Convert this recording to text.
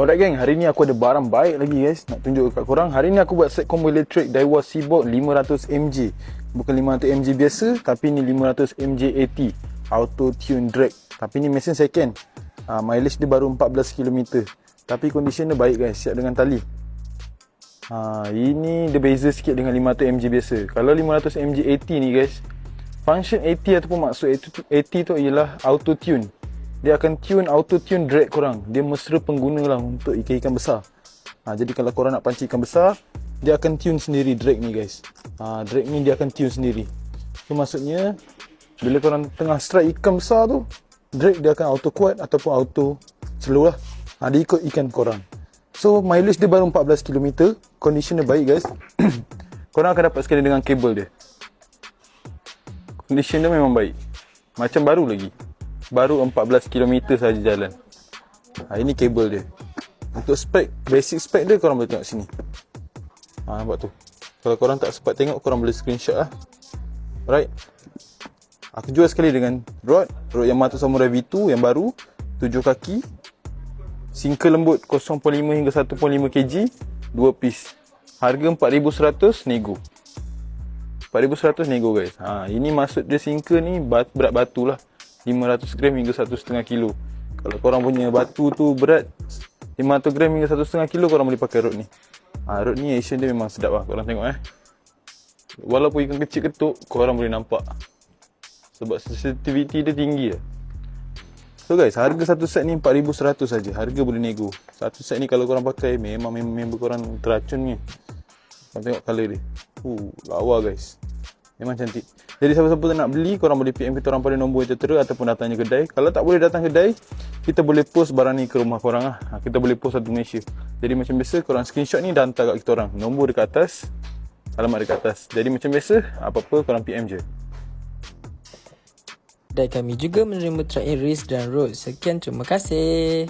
Alright geng, hari ni aku ada barang baik lagi guys. Nak tunjuk kat korang. Hari ni aku buat set combo electric Daiwa Seaboard 500mg Bukan 500mg biasa Tapi ni 500mg AT Auto tune drag. Tapi ni mesin second. Ha, Mileage dia baru 14km Tapi condition dia baik guys. Siap dengan tali. Ha, Ini dia beza sikit dengan 500mg biasa. Kalau 500mg AT ni guys Function AT ataupun maksud AT tu ialah auto tune dia akan tune auto tune drag korang. Dia mesra pengguna lah untuk ikan-ikan besar. Ha, jadi kalau korang nak pancing ikan besar dia akan tune sendiri drag ni guys. Ha, drag ni dia akan tune sendiri. So maksudnya bila korang tengah strike ikan besar tu drag dia akan auto kuat ataupun auto slow lah. Ha, dia ikut ikan korang. So mileage dia baru 14km condition dia baik guys. Korang akan dapat sekali dengan kabel dia. Condition dia memang baik. Macam baru lagi baru 14 km saja jalan. Ha, ini kabel dia. Untuk spek, basic spek dia korang boleh tengok sini. Ha, nampak tu. Kalau korang tak sempat tengok, korang boleh screenshot lah. Alright. Aku jual sekali dengan rod. Rod Yamaha Samurai V2 yang baru. 7 kaki. Sinker lembut 0.5 hingga 1.5 kg. 2 piece. Harga 4100 nego. 4100 nego guys. Ha, ini maksud dia sinker ni berat batu lah. 500 gram hingga 1.5 kilo. Kalau korang punya batu tu berat 500 gram hingga 1.5 kilo korang boleh pakai rod ni. Ha, rod ni action dia memang sedap lah korang tengok eh. Walaupun ikan kecil ketuk korang boleh nampak. Sebab sensitivity dia tinggi lah. So guys, harga satu set ni 4100 saja. Harga boleh nego. Satu set ni kalau korang pakai memang member korang teracun ni. Korang tengok colour dia. Uh, lawa guys. Memang cantik. Jadi siapa-siapa nak beli, korang boleh PM kita orang pada nombor yang tertera ataupun datangnya kedai. Kalau tak boleh datang kedai, kita boleh post barang ni ke rumah korang lah. Ha, kita boleh post satu Malaysia. Jadi macam biasa, korang screenshot ni dan hantar kat kita orang. Nombor dekat atas, alamat dekat atas. Jadi macam biasa, apa-apa korang PM je. Dan kami juga menerima track and race dan road. Sekian, terima kasih.